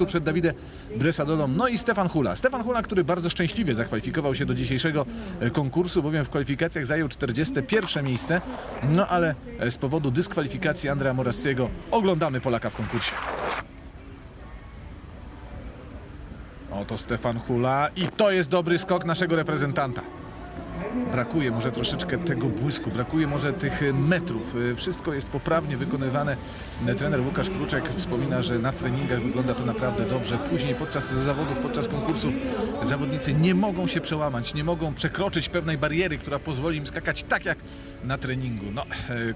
punktu przed Dawidem Bresadolą. No i Stefan Hula. Stefan Hula, który bardzo szczęśliwie zakwalifikował się do dzisiejszego e, konkursu, bowiem w kwalifikacjach zajął 41 miejsce. No ale e, z powodu dyskwalifikacji Andrea Morassiego oglądamy Polaka w konkursie. Oto Stefan Hula i to jest dobry skok naszego reprezentanta. Brakuje może troszeczkę tego błysku, brakuje może tych e, metrów. E, Wszystko jest poprawnie wykonywane. E, Trener Łukasz Kruczek wspomina, że na treningach wygląda to naprawdę dobrze. Później podczas zawodów, podczas konkursów zawodnicy nie mogą się przełamać, nie mogą przekroczyć pewnej bariery, która pozwoli im skakać tak jak na treningu. No,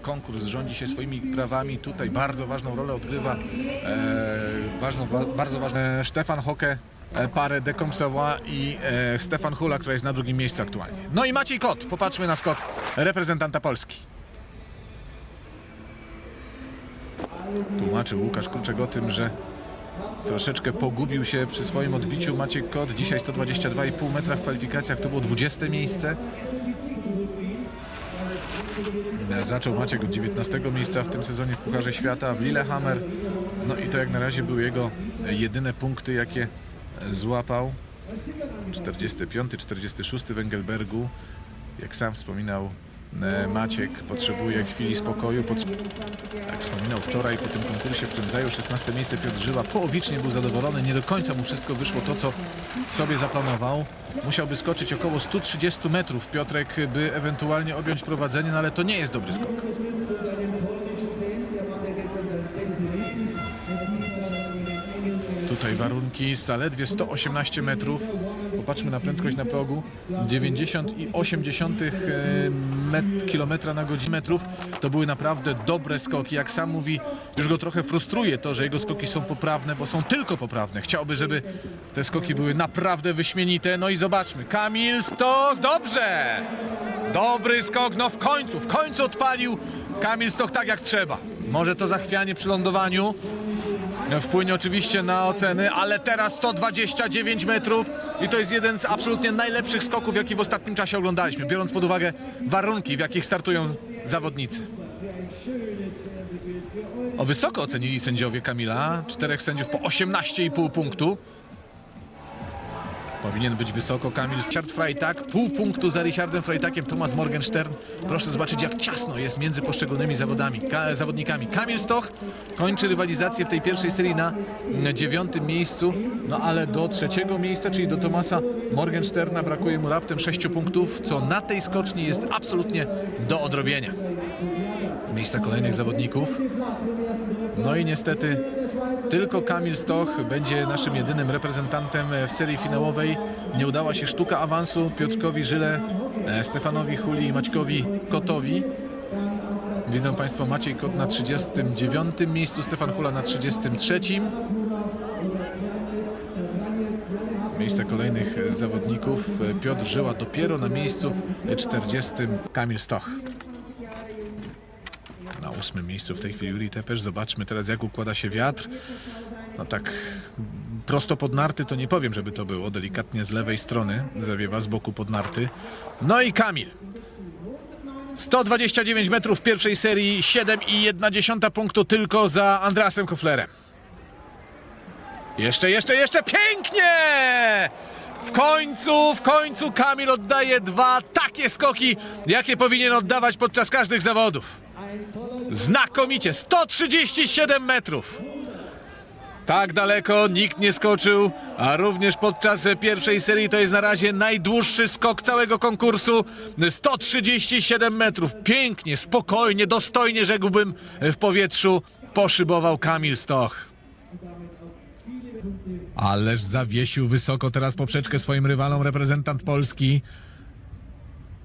konkurs rządzi się swoimi prawami. Tutaj bardzo ważną rolę odgrywa e, ważną, wa, bardzo ważny Stefan Hoke parę de Comsavois i e, Stefan Hula, która jest na drugim miejscu aktualnie. No i Maciej Kot, popatrzmy na skok reprezentanta Polski. Tłumaczył Łukasz Kurczek o tym, że troszeczkę pogubił się przy swoim odbiciu Maciek Kot. Dzisiaj 122,5 metra w kwalifikacjach, to było 20 miejsce. E, Zaczął Maciek od 19 miejsca w tym sezonie w Pucharze Świata w Lillehammer. No i to jak na razie były jego jedyne punkty, jakie złapał. 45, 46 w Engelbergu. Jak sam wspominał e, Maciek, potrzebuje chwili spokoju. Jak wspominał wczoraj po tym konkursie, w którym zajął 16 miejsce Piotr Żyła, połowicznie był zadowolony. Nie do końca mu wszystko wyszło to, co sobie zaplanował. Musiałby skoczyć około 130 metrów Piotrek, by ewentualnie objąć prowadzenie, no ale to nie jest dobry skok. Tutaj warunki zaledwie 118 metrów. Popatrzmy na prędkość na progu. 90,8 met, kilometra na godzinę metrów. To były naprawdę dobre skoki. Jak sam mówi, już go trochę frustruje to, że jego skoki są poprawne, bo są tylko poprawne. Chciałby, żeby te skoki były naprawdę wyśmienite. No i zobaczmy. Kamil Stoch, dobrze! Dobry skok, no w końcu, w końcu odpalił Kamil Stoch tak jak trzeba. Może to zachwianie przy lądowaniu, Wpłynie oczywiście na oceny, ale teraz 129 metrów i to jest jeden z absolutnie najlepszych skoków, jaki w ostatnim czasie oglądaliśmy, biorąc pod uwagę warunki, w jakich startują zawodnicy. O wysoko ocenili sędziowie Kamila, czterech sędziów po 18,5 punktu. Powinien być wysoko Kamil Richard Freitag, pół punktu za Richardem Freitakiem, Thomas Morgenstern. Proszę zobaczyć jak ciasno jest między poszczególnymi zawodami, ka, zawodnikami. Kamil Stoch kończy rywalizację w tej pierwszej serii na mm, dziewiątym miejscu, no ale do trzeciego miejsca, czyli do Thomasa Morgensterna brakuje mu raptem sześciu punktów, co na tej skoczni jest absolutnie do odrobienia. Miejsca kolejnych zawodników. No i niestety tylko Kamil Stoch będzie naszym jedynym reprezentantem w serii finałowej. Nie udała się sztuka awansu Piotrkowi Żyle, e, Stefanowi Huli i Maćkowi Kotowi. Widzą Państwo Maciej Kot na 39 miejscu, Stefan Hula na 33. Miejsca kolejnych zawodników. Piotr Żyła dopiero na miejscu 40. Kamil Stoch. Ósmym miejscu w tej chwili Juri Tepesz. Zobaczmy teraz jak układa się wiatr. No tak prosto pod narty to nie powiem, żeby to było. Delikatnie z lewej strony zawiewa z boku pod narty. No i Kamil. 129 metrów w pierwszej serii, 7,1 punktu tylko za Andrasem Koflerem. Jeszcze, jeszcze, jeszcze pięknie! W końcu, w końcu Kamil oddaje dwa takie skoki, jakie powinien oddawać podczas każdych zawodów. Znakomicie, 137 metrów. Tak daleko nikt nie skoczył, a również podczas pierwszej serii to jest na razie najdłuższy skok całego konkursu. 137 metrów. Pięknie, spokojnie, dostojnie rzekłbym w powietrzu poszybował Kamil Stoch. Ależ zawiesił wysoko teraz poprzeczkę swoim rywalom reprezentant Polski.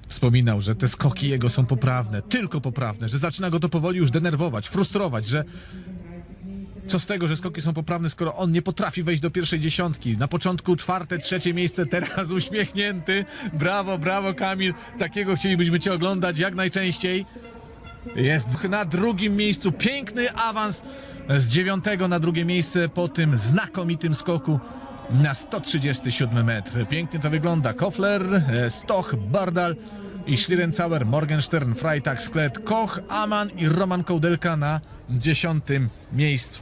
Wspominał, że te skoki jego są poprawne, tylko poprawne, że zaczyna go to powoli już denerwować, frustrować, że co z tego, że skoki są poprawne, skoro on nie potrafi wejść do pierwszej dziesiątki. Na początku czwarte, trzecie miejsce, teraz uśmiechnięty. Brawo, brawo Kamil. Takiego chcielibyśmy cię oglądać jak najczęściej. Jest na drugim miejscu. Piękny awans z dziewiątego na drugie miejsce po tym znakomitym skoku na 137 metr. Pięknie to wygląda. Kofler, e, Stoch, Bardal i Schlierencauer, Morgenstern, Freitag, Sklet, Koch, Aman i Roman Kołdelka na dziesiątym miejscu.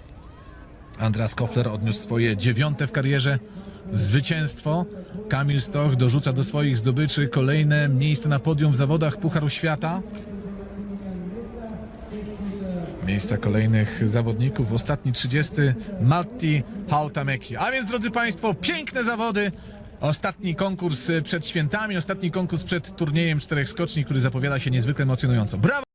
Andreas Kofler odniósł swoje dziewiąte w karierze zwycięstwo. Kamil Stoch dorzuca do swoich zdobyczy kolejne miejsce na podium w zawodach Pucharu Świata. Miejsca kolejnych zawodników. Ostatni 30 Matti Hautameki. A więc drodzy Państwo, piękne zawody. Ostatni konkurs przed świętami, ostatni konkurs przed turniejem czterech skoczni, który zapowiada się niezwykle emocjonująco. Brawo!